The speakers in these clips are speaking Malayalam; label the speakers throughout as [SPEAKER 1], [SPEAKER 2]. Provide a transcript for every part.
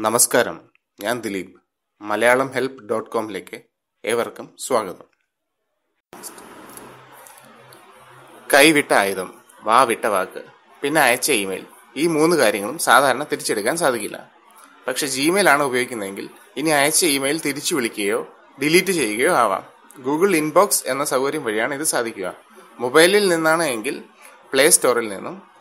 [SPEAKER 1] നമസ്കാരം. ഞാൻ ദിലീപ്. മലയാളം ഹെൽപ്പ് ഡോട്ട് കോമിലേക്ക് ഏവർക്കും സ്വാഗതം. കൈവിട്ട ആയുധം വാ വിട്ട വാക്ക് പിന്നെ അയച്ച ഇമെയിൽ. ഈ മൂന്ന് കാര്യങ്ങളും സാധാരണ തിരിച്ചെടുക്കാൻ സാധിക്കില്ല. പക്ഷെ ജിമെയിൽ ആണ് ഉപയോഗിക്കുന്നതെങ്കിൽ ഇനി അയച്ച ഇമെയിൽ തിരിച്ചു വിളിക്കുകയോ ഡിലീറ്റ് ചെയ്യുകയോ ആവാം. ഗൂഗിൾ ഇൻബോക്സ് എന്ന സൗകര്യം വഴിയാണ് ഇത് സാധിക്കുക. മൊബൈലിൽ നിന്നാണ് എങ്കിൽ പ്ലേ സ്റ്റോറിൽ നിന്നും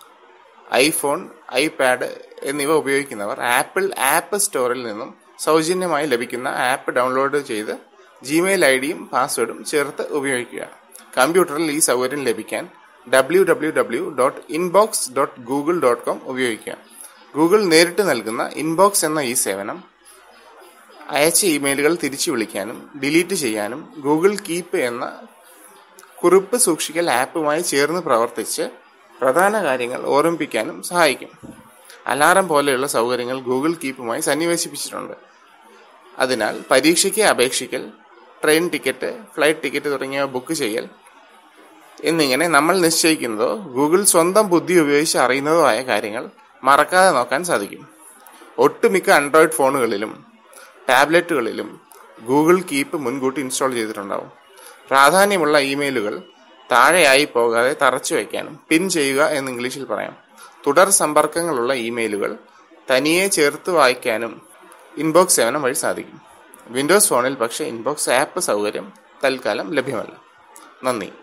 [SPEAKER 1] ഐഫോൺ ഐപാഡ് എന്നിവ ഉപയോഗിക്കുന്നവർ ആപ്പിൾ ആപ്പ് സ്റ്റോറിൽ നിന്നും സൗജന്യമായി ലഭിക്കുന്ന ആപ്പ് ഡൗൺലോഡ് ചെയ്ത് ജിമെയിൽ ഐ ഡിയും പാസ്വേഡും ചേർത്ത് ഉപയോഗിക്കുക. കമ്പ്യൂട്ടറിൽ ഈ സൗകര്യം ലഭിക്കാൻ W W W dot inbox dot Google dot com ഉപയോഗിക്കുക. ഗൂഗിൾ നേരിട്ട് നൽകുന്ന ഇൻബോക്സ് എന്ന ഈ സേവനം അയച്ച ഇമെയിലുകൾ തിരിച്ചു വിളിക്കാനും ഡിലീറ്റ് ചെയ്യാനും ഗൂഗിൾ കീപ്പ് എന്ന കുറിപ്പ് സൂക്ഷിക്കൽ ആപ്പുമായി ചേർന്ന് പ്രവർത്തിച്ച് പ്രധാന കാര്യങ്ങൾ ഓർമ്മിപ്പിക്കാനും സഹായിക്കും. അലാറം പോലെയുള്ള സൗകര്യങ്ങൾ ഗൂഗിൾ കീപ്പുമായി സന്നിവേശിപ്പിച്ചിട്ടുണ്ട്. അതിനാൽ പരീക്ഷയ്ക്ക് അപേക്ഷിക്കൽ ട്രെയിൻ ടിക്കറ്റ് ഫ്ലൈറ്റ് ടിക്കറ്റ് തുടങ്ങിയവ ബുക്ക് ചെയ്യൽ എന്നിങ്ങനെ നമ്മൾ നിശ്ചയിക്കുന്നതോ ഗൂഗിൾ സ്വന്തം ബുദ്ധി ഉപയോഗിച്ച് അറിയുന്നതോ ആയ കാര്യങ്ങൾ മറക്കാതെ നോക്കാൻ സാധിക്കും. ഒട്ടുമിക്ക ആൻഡ്രോയിഡ് ഫോണുകളിലും ടാബ്ലറ്റുകളിലും ഗൂഗിൾ കീപ്പ് മുൻകൂട്ടി ഇൻസ്റ്റാൾ ചെയ്തിട്ടുണ്ടാവും. പ്രാധാന്യമുള്ള ഇമെയിലുകൾ താഴെയായി പോകാതെ തറച്ചു വയ്ക്കാനും. പിൻ ചെയ്യുക എന്ന് ഇംഗ്ലീഷിൽ പറയാം. തുടർ സമ്പർക്കങ്ങളുള്ള ഇമെയിലുകൾ തനിയെ ചേർത്ത് വായിക്കാനും ഇൻബോക്സ് സേവനം വഴി സാധിക്കും. വിൻഡോസ് ഫോണിൽ പക്ഷേ ഇൻബോക്സ് ആപ്പ് സൗകര്യം തൽക്കാലം ലഭ്യമല്ല. നന്ദി.